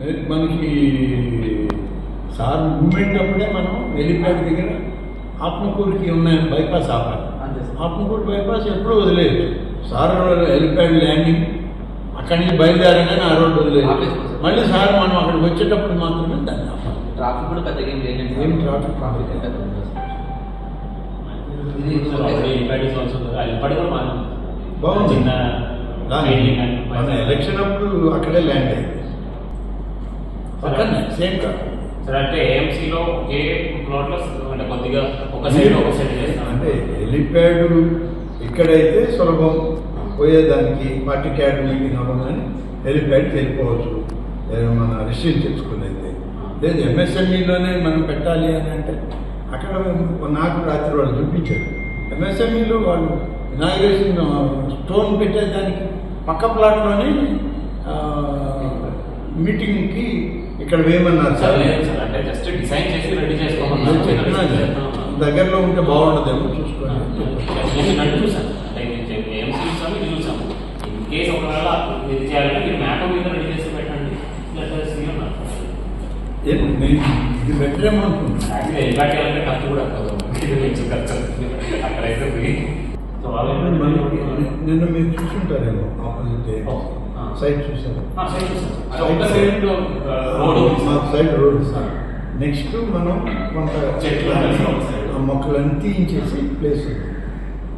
మనకి sir moment అప్పుడే మనం వెళ్ళిపోయాడు దగ్గర ఆత్మకూరుకి ఉన్న బైపాస్ ఆపాలి. ఆత్మకూరు బైపాస్ ఎప్పుడూ వదిలేదు. సార్ వెళ్ళిపోయాడు ల్యాండింగ్ అక్కడి నుంచి బయలుదేరగానే ఆ రోడ్డు వదిలేదు. మళ్ళీ సార్ మనం అక్కడికి వచ్చేటప్పుడు మాత్రమే దాన్ని ఆపాలి. ట్రాఫిక్ కూడా పెద్దగా ఏం లేదండి ఏం ట్రాఫిక్? ట్రాఫిక్. బాగుంది. ఎలక్షన్ అప్పుడు అక్కడే ల్యాండ్ అయింది. పక్కనే సేమ్ కాదు సరే అంటే ఏఎంసీలో అంటే కొద్దిగా ఒక సైడ్ ఒక సైడ్ చేస్తాం. అంటే హెలిప్యాడ్ ఇక్కడైతే సులభం పోయేదానికి పార్టీ క్యాడ్ మీటింగ్ అవ్వగానే హెలిప్యాడ్ వెళ్ళిపోవచ్చు. మన రిసీవ్ తెచ్చుకునేది లేదు ఎంఎస్ఎంఈలోనే మనం పెట్టాలి అని అంటే అక్కడ నాకు రాత్రి వాళ్ళు చూపించారు. ఎంఎస్ఎంఈలో వాళ్ళు ఇనాగ్రేషన్ స్టోన్ పెట్టేదానికి పక్క ప్లాట్లోనే మీటింగ్కి ఇక్కడ వేయమన్నారు సార్. అంటే జస్ట్ డిజైన్ చేసి రెడీ చేసుకోమన్నారు. దగ్గరలో ఉంటే బాగుండదేమో చూసుకోండి. చూసాను ఇది ఇన్ కేసు ఒకవేళ ఇది చేయాలంటే మీరు మ్యాప్ మీద రెడీ చేసి పెట్టండి. ఏం? యాక్చువల్లీ ఇలాంటి ఖర్చు కూడా ఖర్చు అవుతుంది. అక్కడైతే నిన్న మీరు చూసుంటారేమో ఆపోజిట్. సైడ్ చూసారు. ఆ, సైడ్ చూసాను. సైడ్ రోడ్ నెక్స్ట్ మనం కొంత మొక్కలన్నీ తీయించేసి ప్లేస్ ఉంది.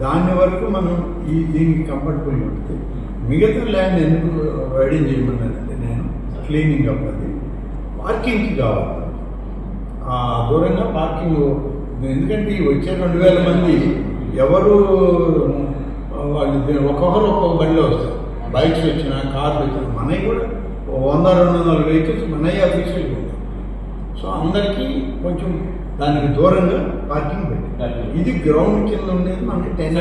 దాని వరకు మనం ఈ దీనికి కంఫర్టబుల్ ఉంటుంది మిగతా ల్యాండ్ ఎందుకు వైడింగ్ చేయమన్నానంటే నేను క్లీనింగ్ అవ్వాలి పార్కింగ్కి కావాలి. ఆ దూరంగా పార్కింగ్ ఎందుకంటే ఈ వచ్చే రెండు వేల మంది ఎవరు వాళ్ళు ఒక్కొక్కరు ఒక్కొక్క బండిలో వస్తారు. బైక్స్ వచ్చినా కార్లు వచ్చినా మనవి కూడా వంద రెండు వందల వెహికల్స్ మనవి అఫీషియల్గా ఉంటాయి సో అందరికీ కొంచెం దానికి దూరంగా పార్కింగ్ పెట్టి ఇది గ్రౌండ్ కింద ఉండేది మనకి టెన్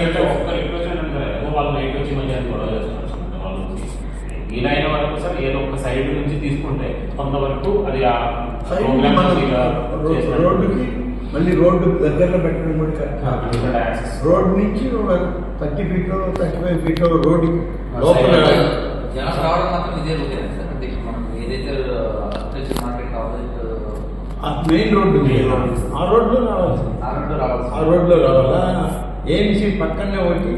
వీలైన వరకు సార్ ఏదో ఒక సైడ్ నుంచి తీసుకుంటే కొంతవరకు అది. రోడ్డుకి మళ్ళీ రోడ్డు దగ్గరలో పెట్టడం కూడా కరెక్ట్. రోడ్ నుంచి ఒక thirty feet thirty five feet road లోపల జనం రావడం మాత్రం ఇదే రూట్ సార్? అంటే మనం ఏదైతే agriculture market opposite main road ఉంది. ఆ రోడ్లో రావాలి. ఆ రోడ్డు రావాలి. ఆ రోడ్లో రావాలా? ఏఎంసీ పక్కనే ఒకటి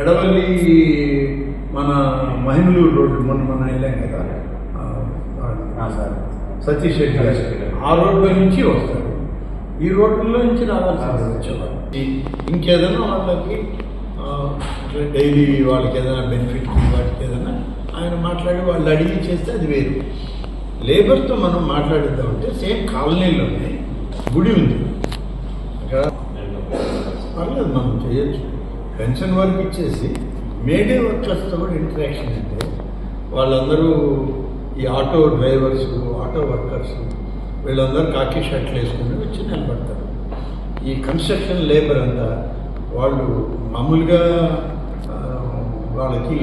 ఎడవల్లి మన మహిమలూరు రోడ్డు మొన్న మన వెళ్ళాం కదా. సతీష్ రెడ్డి. ఆ రోడ్లో నుంచి వస్తారు. ఈ రోడ్లో నుంచి రావాలి సార్ వచ్చేవాళ్ళు ఇంకేదైనా వాళ్ళకి డైలీ వాళ్ళకి ఏదైనా బెనిఫిట్ వాటికి ఏదైనా ఆయన మాట్లాడి వాళ్ళు అడిగి చేస్తే అది వేరు. లేబర్తో మనం మాట్లాడిద్దామంటే సేమ్ కాలనీలోనే గుడి ఉంది. అక్కడ పర్లేదు మనం చేయొచ్చు. పెన్షన్ వర్క్ ఇచ్చేసి మేడే వర్కర్స్తో కూడా ఇంటరాక్షన్ అంటే వాళ్ళందరూ ఈ ఆటో డ్రైవర్స్ ఆటో వర్కర్స్ వీళ్ళందరూ కాకి షర్ట్లు వేసుకుని వచ్చి నిలబడతారు ఈ కన్స్ట్రక్షన్ లేబర్ అంతా వాళ్ళు మామూలుగా వాళ్ళకి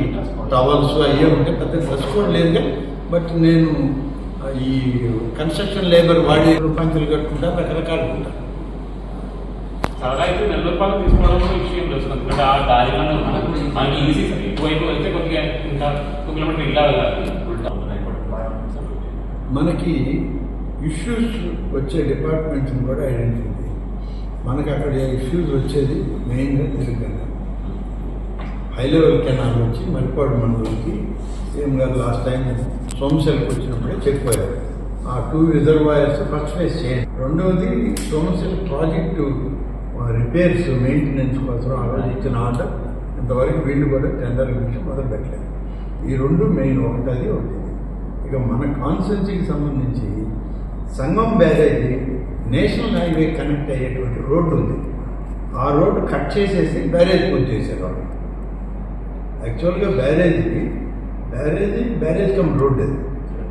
టవల్స్ అయ్యే ఉంటే పెద్ద డ్రెస్ కోడ్ లేదు బట్ నేను ఈ కన్స్ట్రక్షన్ లేబర్ వాడి పంచులు కట్టుకుంటా రకరకాలు ఉంటారు సరదా అయితే నెల్లూరు పాలు తీసుకోవడం విషయం లేదు. ఎందుకంటే ఆ దారిలోనే. మనకి ఈజీ సార్ ఇటువైపు వెళ్తే కొద్దిగా ఇంకా టూ కిలోమీటర్ ఇలా వెళ్ళాలి. మనకి ఇష్యూస్ వచ్చే డిపార్ట్మెంట్స్ని కూడా ఐడెంటిఫై చేయాలి అక్కడ ఇష్యూస్ వచ్చేది మెయిన్గా తెలుగు హై లెవెల్ కెనాల్ వచ్చి మరిపాడు మండలంకి సీఎం గారు లాస్ట్ టైం సోమశెల్కి వచ్చినప్పుడే చెప్పారు. ఆ టూ రిజర్వాయర్స్ ఫస్ట్ ఫేజ్ చేయండి. రెండవది సోమశెల్ ప్రాజెక్టు రిపేర్స్ మెయింటెనెన్స్ కోసం ఆలోచించిన ఆర్డర్ ఇంతవరకు వీళ్ళు కూడా టెండర్ గురించి మొదలు పెట్టలేదు. ఈ రెండు మెయిన్ ఒకటి అది ఒకటి ఇక మన కాన్స్టెన్సీకి సంబంధించి Sangam barrage national highway connect అయ్యేటువంటి రోడ్డు ఉంది. ఆ రోడ్డు కట్ చేసేసి బ్యారేజ్ పూర్తి చేశారు వాళ్ళు. యాక్చువల్గా barrage barrage barrage come road అది.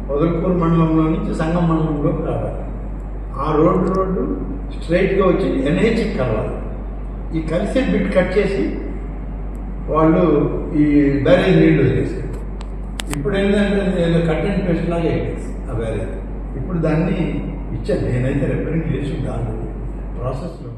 పొదలకూరు మండలంలో నుంచి సంగం మండలంలోకి రావాలి. ఆ రోడ్డు రోడ్డు స్ట్రైట్గా వచ్చి ఎన్హెచ్ కలవాలి. ఈ కలిసే బిట్ కట్ చేసి వాళ్ళు ఈ బ్యారేజ్ నీళ్ళు వదిలేసారు ఇప్పుడు ఏంటంటే నేను కట్ అండ్ పేస్ట్ లాగా అయిపోయింది. వేరే ఇప్పుడు దాన్ని ఇచ్చాను నేనైతే రిప్రజెంట్ చేసి దాని ప్రాసెస్లో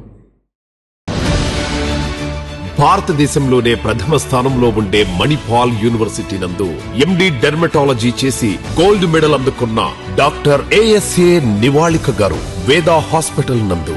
భారతదేశంలోనే ప్రథమ స్థానంలో ఉండే మణిపాల్ యూనివర్సిటీ నందు ఎండి డెర్మటాలజీ చేసి గోల్డ్ మెడల్ అందుకున్న doctor ASA Nivalika garu Veda hospital నందు